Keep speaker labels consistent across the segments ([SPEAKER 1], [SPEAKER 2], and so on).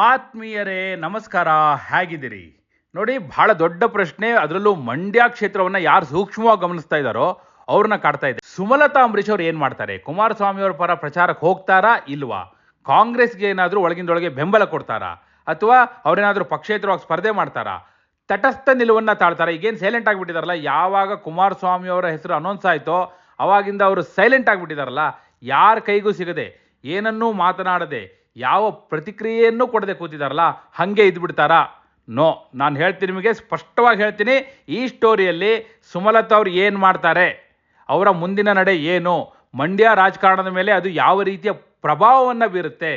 [SPEAKER 1] ಆತ್ಮೀಯರೇ, ನಮಸ್ಕಾರ, ಹೇಗಿದ್ದೀರಿ? ನೋಡಿ, ಬಹಳ ದೊಡ್ಡ ಪ್ರಶ್ನೆ, ಅದರಲ್ಲೂ ಮಂಡ್ಯ ಕ್ಷೇತ್ರವನ್ನ ಯಾರು ಸೂಕ್ಷ್ಮವಾಗಿ ಗಮನಿಸ್ತಾ ಇದ್ದಾರೋ, ಅವ್ರನ್ನ ಕಾಡ್ತಾ ಇದೆ ಸುಮಲತಾ ಅಂಬರೀಶ್ ಅವ್ರು ಏನ್ ಮಾಡ್ತಾರೆ? ಕುಮಾರಸ್ವಾಮಿ ಅವ್ರ ಪರ ಪ್ರಚಾರಕ್ಕೆ ಹೋಗ್ತಾರಾ, ಇಲ್ವಾ? ಕಾಂಗ್ರೆಸ್ಗೆ ಏನಾದರೂ ಒಳಗಿಂದೊಳಗೆ ಬೆಂಬಲ ಕೊಡ್ತಾರಾ? ಅಥವಾ ಅವರೇನಾದರೂ ಪಕ್ಷೇತರವಾಗಿ ಸ್ಪರ್ಧೆ ಮಾಡ್ತಾರಾ? ತಟಸ್ಥ ನಿಲುವನ್ನ ತಾಳ್ತಾರೆ? ಈಗೇನು ಸೈಲೆಂಟ್ ಆಗಿಬಿಟ್ಟಿದಾರಲ್ಲ, ಯಾವಾಗ ಕುಮಾರಸ್ವಾಮಿ ಅವರ ಹೆಸರು ಅನೌನ್ಸ್ ಆಯಿತೋ, ಅವಾಗಿಂದ ಅವರು ಸೈಲೆಂಟ್ ಆಗಿಬಿಟ್ಟಿದಾರಲ್ಲ, ಯಾರ ಕೈಗೂ ಸಿಗದೆ, ಏನನ್ನೂ ಮಾತನಾಡದೆ ಯಾವ ಪ್ರತಿಕ್ರಿಯೆಯನ್ನು ಕೊಡದೆ ಕೂತಿದಾರಲ್ಲ, ಹಾಗೆ ಇದ್ಬಿಡ್ತಾರಾ? ನೋ, ನಾನು ಹೇಳ್ತೀನಿ ನಿಮಗೆ, ಸ್ಪಷ್ಟವಾಗಿ ಹೇಳ್ತೀನಿ, ಈ ಸ್ಟೋರಿಯಲ್ಲಿ ಸುಮಲತಾ ಅವ್ರು ಏನು ಮಾಡ್ತಾರೆ? ಅವರ ಮುಂದಿನ ನಡೆ ಏನು? ಮಂಡ್ಯ ರಾಜಕಾರಣದ ಮೇಲೆ ಅದು ಯಾವ ರೀತಿಯ ಪ್ರಭಾವವನ್ನು ಬೀರುತ್ತೆ?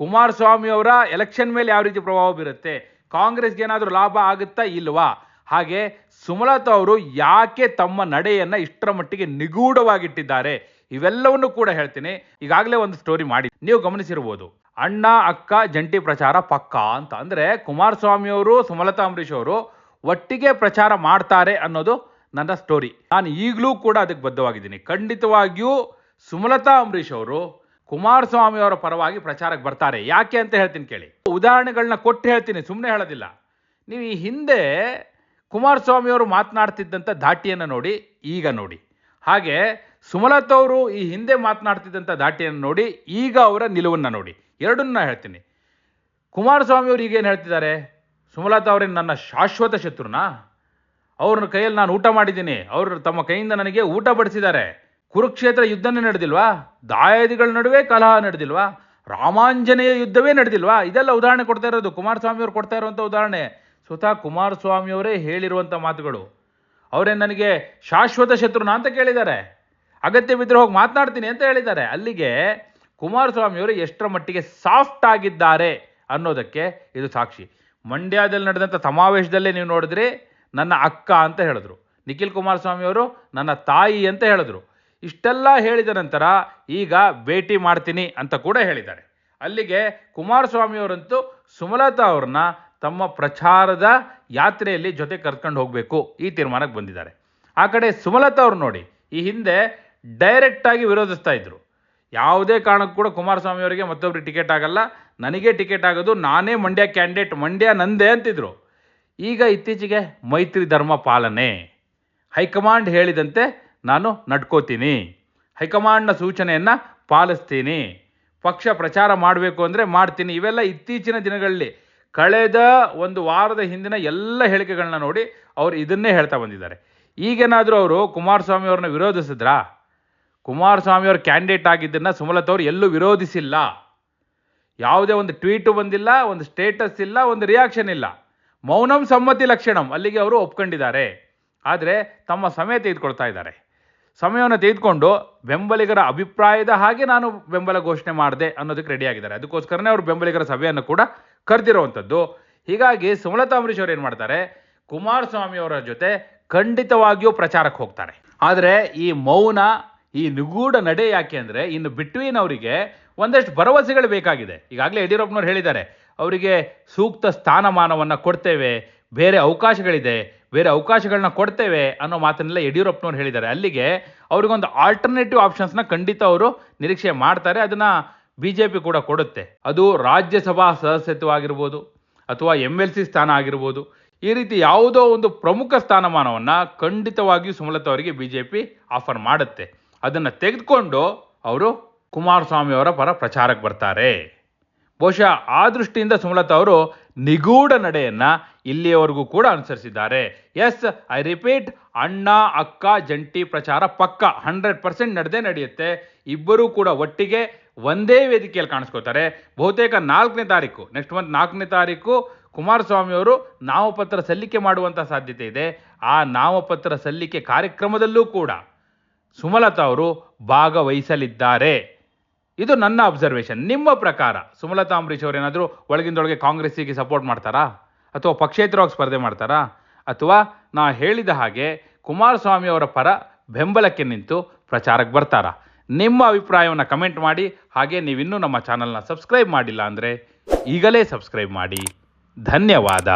[SPEAKER 1] ಕುಮಾರಸ್ವಾಮಿ ಅವರ ಎಲೆಕ್ಷನ್ ಮೇಲೆ ಯಾವ ರೀತಿ ಪ್ರಭಾವ ಬೀರುತ್ತೆ? ಕಾಂಗ್ರೆಸ್ಗೆ ಏನಾದರೂ ಲಾಭ ಆಗುತ್ತಾ ಇಲ್ವಾ? ಹಾಗೆ ಸುಮಲತಾ ಅವರು ಯಾಕೆ ತಮ್ಮ ನಡೆಯನ್ನು ಇಷ್ಟರ ಮಟ್ಟಿಗೆ ನಿಗೂಢವಾಗಿಟ್ಟಿದ್ದಾರೆ? ಇವೆಲ್ಲವನ್ನು ಕೂಡ ಹೇಳ್ತೀನಿ. ಈಗಾಗಲೇ ಒಂದು ಸ್ಟೋರಿ ಮಾಡಿ, ನೀವು ಗಮನಿಸಿರ್ಬೋದು. ಅಣ್ಣ, ಅಕ್ಕ, ಜಂಟಿ ಪ್ರಚಾರ ಪಕ್ಕ ಅಂತ. ಅಂದರೆ ಕುಮಾರಸ್ವಾಮಿಯವರು, ಸುಮಲತಾ ಅಂಬರೀಷ್ ಅವರು ಒಟ್ಟಿಗೆ ಪ್ರಚಾರ ಮಾಡ್ತಾರೆ ಅನ್ನೋದು ನನ್ನ ಸ್ಟೋರಿ ನಾನು ಈಗಲೂ ಕೂಡ ಅದಕ್ಕೆ ಬದ್ಧವಾಗಿದ್ದೀನಿ. ಖಂಡಿತವಾಗಿಯೂ ಸುಮಲತಾ ಅಂಬರೀಷ್ ಅವರು ಕುಮಾರಸ್ವಾಮಿ ಅವರ ಪರವಾಗಿ ಪ್ರಚಾರಕ್ಕೆ ಬರ್ತಾರೆ. ಯಾಕೆ ಅಂತ ಹೇಳ್ತೀನಿ ಕೇಳಿ. ಉದಾಹರಣೆಗಳನ್ನ ಕೊಟ್ಟು ಹೇಳ್ತೀನಿ ಸುಮ್ಮನೆ ಹೇಳೋದಿಲ್ಲ. ನೀವು ಈ ಹಿಂದೆ ಕುಮಾರಸ್ವಾಮಿಯವರು ಮಾತನಾಡ್ತಿದ್ದಂಥ ಧಾಟಿಯನ್ನು ನೋಡಿ, ಈಗ ನೋಡಿ. ಹಾಗೆ ಸುಮಲತಾ ಅವರು ಈ ಹಿಂದೆ ಮಾತನಾಡ್ತಿದ್ದಂಥ ಧಾಟಿಯನ್ನು ನೋಡಿ ಈಗ ಅವರ ನಿಲುವನ್ನು ನೋಡಿ. ಎರಡನ್ನ ಹೇಳ್ತೀನಿ. ಕುಮಾರಸ್ವಾಮಿ ಅವರು ಈಗೇನು ಹೇಳ್ತಿದ್ದಾರೆ? ಸುಮಲತಾ ಅವರೇನು ನನ್ನ ಶಾಶ್ವತ ಶತ್ರುನಾ? ಅವ್ರನ್ನ ಕೈಯಲ್ಲಿ ನಾನು ಊಟ ಮಾಡಿದ್ದೀನಿ. ಅವರು ತಮ್ಮ ಕೈಯಿಂದ ನನಗೆ ಊಟ ಬಡಿಸಿದ್ದಾರೆ. ಕುರುಕ್ಷೇತ್ರ ಯುದ್ಧನೇ ನಡೆದಿಲ್ವಾ? ದಾಯಾದಿಗಳ ನಡುವೆ ಕಲಹ ನಡೆದಿಲ್ವಾ? ರಾಮಾಂಜನೇಯ ಯುದ್ಧವೇ ನಡೆದಿಲ್ವಾ? ಇದೆಲ್ಲ ಉದಾಹರಣೆ ಕೊಡ್ತಾ ಇರೋದು. ಕುಮಾರಸ್ವಾಮಿ ಅವರು ಕೊಡ್ತಾ ಇರುವಂಥ ಉದಾಹರಣೆ. ಸ್ವತಃ ಕುಮಾರಸ್ವಾಮಿ ಅವರೇ ಹೇಳಿರುವಂಥ ಮಾತುಗಳು. ಅವರೇ ನನಗೆ ಶಾಶ್ವತ ಶತ್ರುನ ಅಂತ ಕೇಳಿದ್ದಾರೆ. ಅಗತ್ಯ ಬಿದ್ದರೆ ಹೋಗಿ ಮಾತನಾಡ್ತೀನಿ ಅಂತ ಹೇಳಿದ್ದಾರೆ. ಅಲ್ಲಿಗೆ ಕುಮಾರಸ್ವಾಮಿ ಅವರು ಎಷ್ಟರ ಮಟ್ಟಿಗೆ ಸಾಫ್ಟ್ ಆಗಿದ್ದಾರೆ ಅನ್ನೋದಕ್ಕೆ ಇದು ಸಾಕ್ಷಿ. ಮಂಡ್ಯದಲ್ಲಿ ನಡೆದಂಥ ಸಮಾವೇಶದಲ್ಲೇ ನೀವು ನೋಡಿದ್ರಿ ನನ್ನ ಅಕ್ಕ ಅಂತ ಹೇಳಿದ್ರು. ನಿಖಿಲ್ ಕುಮಾರಸ್ವಾಮಿ ಅವರು ನನ್ನ ತಾಯಿ ಅಂತ ಹೇಳಿದ್ರು. ಇಷ್ಟೆಲ್ಲ ಹೇಳಿದ ನಂತರ ಈಗ ಭೇಟಿ ಮಾಡ್ತೀನಿ ಅಂತ ಕೂಡ ಹೇಳಿದ್ದಾರೆ. ಅಲ್ಲಿಗೆ ಕುಮಾರಸ್ವಾಮಿ ಅವರಂತೂ ಸುಮಲತಾ ಅವ್ರನ್ನ ತಮ್ಮ ಪ್ರಚಾರದ ಯಾತ್ರೆಯಲ್ಲಿ ಜೊತೆ ಕರ್ಕೊಂಡು ಹೋಗಬೇಕು ಈ ತೀರ್ಮಾನಕ್ಕೆ ಬಂದಿದ್ದಾರೆ. ಆ ಕಡೆ ಸುಮಲತಾ ಅವ್ರು ನೋಡಿ, ಈ ಹಿಂದೆ ಡೈರೆಕ್ಟಾಗಿ ವಿರೋಧಿಸ್ತಾ ಇದ್ದರು ಯಾವುದೇ ಕಾರಣಕ್ಕೂ ಕೂಡ ಕುಮಾರಸ್ವಾಮಿ ಅವರಿಗೆ ಮತ್ತೊಬ್ಬರಿಗೆ ಟಿಕೆಟ್ ಆಗಲ್ಲ. ನನಗೆ ಟಿಕೆಟ್ ಆಗೋದು, ನಾನೇ ಮಂಡ್ಯ ಕ್ಯಾಂಡಿಡೇಟ್, ಮಂಡ್ಯ ನಂದೇ ಅಂತಿದ್ರು. ಈಗ ಇತ್ತೀಚೆಗೆ ಮೈತ್ರಿ ಧರ್ಮ ಪಾಲನೆ. ಹೈಕಮಾಂಡ್ ಹೇಳಿದಂತೆ ನಾನು ನಡ್ಕೋತೀನಿ. ಹೈಕಮಾಂಡ್ನ ಸೂಚನೆಯನ್ನು ಪಾಲಿಸ್ತೀನಿ. ಪಕ್ಷ ಪ್ರಚಾರ ಮಾಡಬೇಕು ಅಂದರೆ ಮಾಡ್ತೀನಿ. ಇವೆಲ್ಲ ಇತ್ತೀಚಿನ ದಿನಗಳಲ್ಲಿ ಕಳೆದ ಒಂದು ವಾರದ ಹಿಂದಿನ ಎಲ್ಲ ಹೇಳಿಕೆಗಳನ್ನ ನೋಡಿ ಅವರು ಇದನ್ನೇ ಹೇಳ್ತಾ ಬಂದಿದ್ದಾರೆ. ಈಗೇನಾದರೂ ಅವರು ಕುಮಾರಸ್ವಾಮಿ ಅವ್ರನ್ನ ವಿರೋಧಿಸಿದ್ರಾ? ಕುಮಾರಸ್ವಾಮಿ ಅವರು ಕ್ಯಾಂಡಿಡೇಟ್ ಆಗಿದ್ದನ್ನು ಸುಮಲತಾ ಅವರು ಎಲ್ಲೂ ವಿರೋಧಿಸಿಲ್ಲ. ಯಾವುದೇ ಒಂದು ಟ್ವೀಟು ಬಂದಿಲ್ಲ, ಒಂದು ಸ್ಟೇಟಸ್ ಇಲ್ಲ, ಒಂದು ರಿಯಾಕ್ಷನ್ ಇಲ್ಲ. ಮೌನಂ ಸಮ್ಮತಿ ಲಕ್ಷಣಂ, ಅಲ್ಲಿಗೆ ಅವರು ಒಪ್ಕೊಂಡಿದ್ದಾರೆ. ಆದರೆ ತಮ್ಮ ಸಮಯ ತೆಗೆದುಕೊಳ್ತಾ ಇದ್ದಾರೆ. ಸಮಯವನ್ನು ತೆಗೆದುಕೊಂಡು ಬೆಂಬಲಿಗರ ಅಭಿಪ್ರಾಯದ ಹಾಗೆ ನಾನು ಬೆಂಬಲ ಘೋಷಣೆ ಮಾಡಿದೆ ಅನ್ನೋದಕ್ಕೆ ರೆಡಿಯಾಗಿದ್ದಾರೆ ಅದಕ್ಕೋಸ್ಕರನೇ ಅವರು ಬೆಂಬಲಿಗರ ಸಭೆಯನ್ನು ಕೂಡ ಕರೆದಿರುವಂಥದ್ದು. ಹೀಗಾಗಿ ಸುಮಲತಾ ಅಂಬರೀಶ್ ಅವರು ಏನು ಮಾಡ್ತಾರೆ? ಕುಮಾರಸ್ವಾಮಿ ಅವರ ಜೊತೆ ಖಂಡಿತವಾಗಿಯೂ ಪ್ರಚಾರಕ್ಕೆ ಹೋಗ್ತಾರೆ. ಆದರೆ ಈ ಮೌನ ಈ ನಿಗೂಢ ನಡೆ ಯಾಕೆ ಅಂದರೆ ಇನ್ನು ಬಿಟ್ವೀನ್ ಅವರಿಗೆ ಒಂದಷ್ಟು ಭರವಸೆಗಳು ಬೇಕಾಗಿದೆ. ಈಗಾಗಲೇ ಯಡಿಯೂರಪ್ಪನವ್ರು ಹೇಳಿದ್ದಾರೆ, ಅವರಿಗೆ ಸೂಕ್ತ ಸ್ಥಾನಮಾನವನ್ನು ಕೊಡ್ತೇವೆ, ಬೇರೆ ಅವಕಾಶಗಳಿದೆ, ಬೇರೆ ಅವಕಾಶಗಳನ್ನ ಕೊಡ್ತೇವೆ ಅನ್ನೋ ಮಾತನ್ನೆಲ್ಲ ಯಡಿಯೂರಪ್ಪನವ್ರು ಹೇಳಿದ್ದಾರೆ. ಅಲ್ಲಿಗೆ ಅವ್ರಿಗೊಂದು ಆಲ್ಟರ್ನೇಟಿವ್ ಆಪ್ಷನ್ಸ್ನ ಖಂಡಿತ ಅವರು ನಿರೀಕ್ಷೆ ಮಾಡ್ತಾರೆ, ಅದನ್ನು ಬಿ ಜೆ ಪಿ ಕೂಡ ಕೊಡುತ್ತೆ. ಅದು ರಾಜ್ಯಸಭಾ ಸದಸ್ಯತ್ವ ಆಗಿರ್ಬೋದು ಅಥವಾ ಎಂ ಎಲ್ ಸಿ ಸ್ಥಾನ ಆಗಿರ್ಬೋದು. ಈ ರೀತಿ ಯಾವುದೋ ಒಂದು ಪ್ರಮುಖ ಸ್ಥಾನಮಾನವನ್ನು ಖಂಡಿತವಾಗಿಯೂ ಸುಮಲತಾ ಅವರಿಗೆ ಬಿ ಜೆ ಪಿ ಆಫರ್ ಮಾಡುತ್ತೆ. ಅದನ್ನು ತೆಗೆದುಕೊಂಡು ಅವರು ಕುಮಾರಸ್ವಾಮಿಯವರ ಪರ ಪ್ರಚಾರಕ್ಕೆ ಬರ್ತಾರೆ. ಬಹುಶಃ ಆ ದೃಷ್ಟಿಯಿಂದ ಸುಮಲತಾ ಅವರು ನಿಗೂಢ ನಡೆಯನ್ನು ಇಲ್ಲಿಯವರೆಗೂ ಕೂಡ ಅನುಸರಿಸಿದ್ದಾರೆ. ಎಸ್ ಐ ರಿಪೀಟ್ ಅಣ್ಣ, ಅಕ್ಕ, ಜಂಟಿ ಪ್ರಚಾರ ಪಕ್ಕ ಹಂಡ್ರೆಡ್ ಪರ್ಸೆಂಟ್ ನಡೆದೇ ನಡೆಯುತ್ತೆ. ಇಬ್ಬರೂ ಕೂಡ ಒಟ್ಟಿಗೆ ಒಂದೇ ವೇದಿಕೆಯಲ್ಲಿ ಕಾಣಿಸ್ಕೋತಾರೆ. ಬಹುತೇಕ ನಾಲ್ಕನೇ ತಾರೀಕು ನೆಕ್ಸ್ಟ್ ಮಂತ್ ನಾಲ್ಕನೇ ತಾರೀಕು ಕುಮಾರಸ್ವಾಮಿಯವರು ನಾಮಪತ್ರ ಸಲ್ಲಿಕೆ ಮಾಡುವಂಥ ಸಾಧ್ಯತೆ ಇದೆ. ಆ ನಾಮಪತ್ರ ಸಲ್ಲಿಕೆ ಕಾರ್ಯಕ್ರಮದಲ್ಲೂ ಕೂಡ ಸುಮಲತಾ ಅವರು ಭಾಗವಹಿಸಲಿದ್ದಾರೆ. ಇದು ನನ್ನ ಅಬ್ಸರ್ವೇಷನ್ ನಿಮ್ಮ ಪ್ರಕಾರ ಸುಮಲತಾ ಅಂಬರೀಶ್ ಅವರು ಏನಾದರೂ ಒಳಗಿಂದೊಳಗೆ ಕಾಂಗ್ರೆಸ್ಸಿಗೆ ಸಪೋರ್ಟ್ ಮಾಡ್ತಾರಾ? ಅಥವಾ ಪಕ್ಷೇತರವಾಗಿ ಸ್ಪರ್ಧೆ ಮಾಡ್ತಾರಾ? ಅಥವಾ ನಾ ಹೇಳಿದ ಹಾಗೆ ಕುಮಾರಸ್ವಾಮಿ ಅವರ ಪರ ಬೆಂಬಲಕ್ಕೆ ನಿಂತು ಪ್ರಚಾರಕ್ಕೆ ಬರ್ತಾರಾ? ನಿಮ್ಮ ಅಭಿಪ್ರಾಯವನ್ನು ಕಮೆಂಟ್ ಮಾಡಿ. ಹಾಗೆ ನೀವಿನ್ನೂ ನಮ್ಮ ಚಾನಲ್ನ ಸಬ್ಸ್ಕ್ರೈಬ್ ಮಾಡಿಲ್ಲ ಅಂದರೆ ಈಗಲೇ ಸಬ್ಸ್ಕ್ರೈಬ್ ಮಾಡಿ. ಧನ್ಯವಾದ.